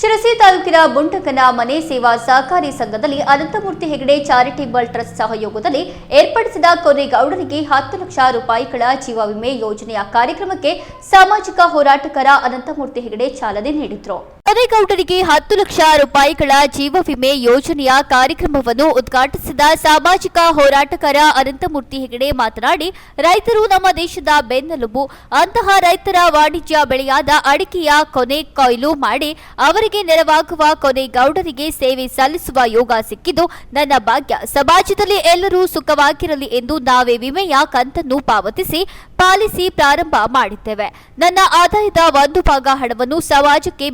ಶಿರಸಿ ತಾಲೂಕಿನ ಬುಂಟಕನ ಮನೆ ಸೇವಾ ಸಹಕಾರಿ ಸಂಘದಲ್ಲಿ ಅನಂತಮೂರ್ತಿ ಹೆಗಡೆ ಚಾರಿಟೇಬಲ್ ಟ್ರಸ್ಟ್ ಸಹಯೋಗದಲ್ಲಿ ಏರ್ಪಡಿಸಿದ ಕೊನೆಗೌಡರಿಗೆ ಹತ್ತು ಲಕ್ಷ ರೂಪಾಯಿಗಳ ಜೀವ ವಿಮೆ ಯೋಜನೆಯ ಕಾರ್ಯಕ್ರಮಕ್ಕೆ ಸಾಮಾಜಿಕ ಹೋರಾಟಗಾರ ಅನಂತಮೂರ್ತಿ ಹೆಗಡೆ ಚಾಲನೆ ನೀಡಿದರು. ಕೊನೆಗೌಡರಿಗೆ ಹತ್ತು ಲಕ್ಷ ರೂಪಾಯಿಗಳ ಜೀವ ವಿಮೆ ಯೋಜನೆಯ ಕಾರ್ಯಕ್ರಮವನ್ನು ಉದ್ಘಾಟಿಸಿದ ಸಾಮಾಜಿಕ ಹೋರಾಟಗಾರ ಅನಂತಮೂರ್ತಿ ಹೆಗಡೆ ಮಾತನಾಡಿ, ರೈತರು ನಮ್ಮ ದೇಶದ ಬೆನ್ನೆಲುಬು. ಅಂತಹ ರೈತರ ವಾಣಿಜ್ಯ ಬೆಳೆಯಾದ ಅಡಿಕೆಯ ಕೊನೆ ಕೊಯ್ಲು ಮಾಡಿ ಅವರಿಗೆ ನೆರವಾಗುವ ಕೊನೆ ಗೌಡರಿಗೆ ಸೇವೆ ಸಲ್ಲಿಸುವ ಯೋಗ ಸಿಕ್ಕಿದ್ದು, ನನ್ನ ಭಾಗ್ಯ. ಸಮಾಜದಲ್ಲಿ ಎಲ್ಲರೂ ಸುಖವಾಗಿರಲಿ ಎಂದು ನಾವೇ ವಿಮೆಯ ಕಂತನ್ನು ಪಾವತಿಸಿ, ಪಾಲಿಸಿ ಪ್ರಾರಂಭ ಮಾಡಿದ್ದೇವೆ. ನನ್ನ ಆದಾಯದ ಒಂದು ಭಾಗ ಹಣವನ್ನು ಸಮಾಜಕ್ಕೆ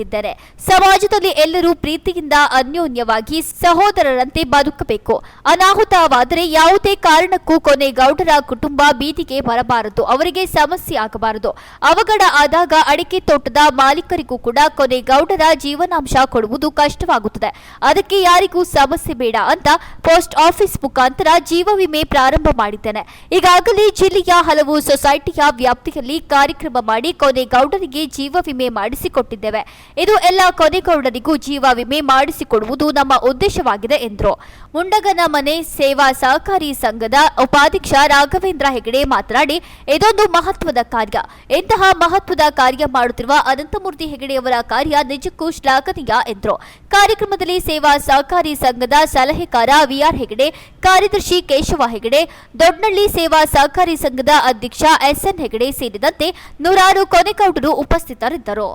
ಮೀಸಲಿಟ್ಟಿದ್ದೇನೆ ಸಮಾಜದಲ್ಲಿ ಎಲ್ಲರೂ ಪ್ರೀತಿಯಿಂದ ಅನ್ಯೋನ್ಯವಾಗಿ ಸಹೋದರರಂತೆ ಬದುಕಬೇಕು. ಅನಾಹುತವಾದರೆ ಯಾವುದೇ ಕಾರಣಕ್ಕೂ ಕೊನೆ ಗೌಡರ ಕುಟುಂಬ ಬೀದಿಗೆ ಬರಬಾರದು. ಅವರಿಗೆ ಸಮಸ್ಯೆ ಆಗಬಾರದು. ಅವಘಡ ಆದಾಗ ಅಡಿಕೆ ತೋಟದ ಮಾಲೀಕರಿಗೂ ಕೂಡ ಕೊನೆ ಗೌಡರ ಜೀವನಾಂಶ ಕೊಡುವುದು ಕಷ್ಟವಾಗುತ್ತದೆ. ಅದಕ್ಕೆ ಯಾರಿಗೂ ಸಮಸ್ಯೆ ಬೇಡ ಅಂತ ಪೋಸ್ಟ್ ಆಫೀಸ್ ಮುಖಾಂತರ ಜೀವ ವಿಮೆ ಪ್ರಾರಂಭ ಮಾಡಿದ್ದೇನೆ. ಈಗಾಗಲೇ ಜಿಲ್ಲೆಯ ಹಲವು ಸೊಸೈಟಿಯ ವ್ಯಾಪ್ತಿಯಲ್ಲಿ ಕಾರ್ಯಕ್ರಮ ಮಾಡಿ ಕೊನೆ ಗೌಡರಿಗೆ ಜೀವ ವಿಮೆ ಮಾಡಿಸಿಕೊಟ್ಟಿದ್ದೇವೆ. ಇದು ಎಲ್ಲ ಕೊನೆಗೌಡರಿಗೂ ಜೀವ ವಿಮೆ ಮಾಡಿಸಿಕೊಡುವುದು ನಮ್ಮ ಉದ್ದೇಶವಾಗಿದೆ ಎಂದರು. ಮುಂಡಗನ ಮನೆ ಸೇವಾ ಸಹಕಾರಿ ಸಂಘದ ಉಪಾಧ್ಯಕ್ಷ ರಾಘವೇಂದ್ರ ಹೆಗಡೆ ಮಾತನಾಡಿ, ಇದೊಂದು ಮಹತ್ವದ ಕಾರ್ಯ. ಇಂತಹ ಮಹತ್ವದ ಕಾರ್ಯ ಮಾಡುತ್ತಿರುವ ಅನಂತಮೂರ್ತಿ ಹೆಗಡೆಯವರ ಕಾರ್ಯ ನಿಜಕ್ಕೂ ಶ್ಲಾಘನೀಯ ಎಂದರು. ಕಾರ್ಯಕ್ರಮದಲ್ಲಿ ಸೇವಾ ಸಹಕಾರಿ ಸಂಘದ ಸಲಹೆಕಾರ ವಿಆರ್ ಹೆಗಡೆ, ಕಾರ್ಯದರ್ಶಿ ಕೇಶವ ಹೆಗಡೆ, ದೊಡ್ಡನಳ್ಳಿ ಸೇವಾ ಸಹಕಾರಿ ಸಂಘದ ಅಧ್ಯಕ್ಷ ಎಸ್ಎನ್ ಹೆಗಡೆ ಸೇರಿದಂತೆ ನೂರಾರು ಕೊನೆಕೌಡರು ಉಪಸ್ಥಿತರಿದ್ದರು.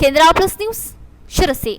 ಕೇಂದ್ರ ಪ್ಲಸ್ ನ್ಯೂಸ್ ಶಿರಸಿ